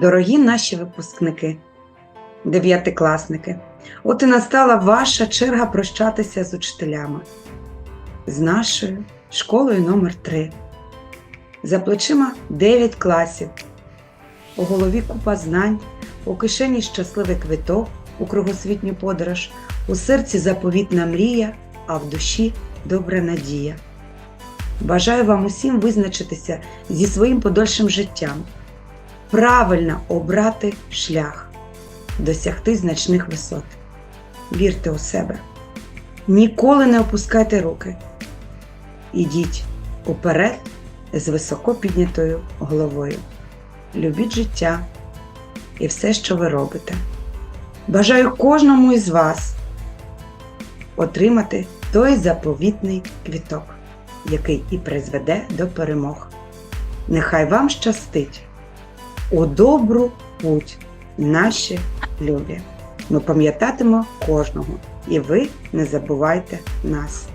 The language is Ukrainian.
Дорогі наші випускники, дев'ятикласники, от і настала ваша черга прощатися з учителями, з нашою школою номер 3 За плечима 9 класів, у голові купа знань, у кишені щасливий квиток у кругосвітню подорож, у серці заповітна мрія, а в душі добра надія. Бажаю вам усім визначитися зі своїм подальшим життям, правильно обрати шлях, досягти значних висот. Вірте у себе, ніколи не опускайте руки. Ідіть уперед з високо піднятою головою. Любіть життя і все, що ви робите. Бажаю кожному із вас отримати той заповітний квіток, який і призведе до перемог. Нехай вам щастить у добру путь, наші любі. Ми пам'ятатимо кожного, і ви не забувайте нас.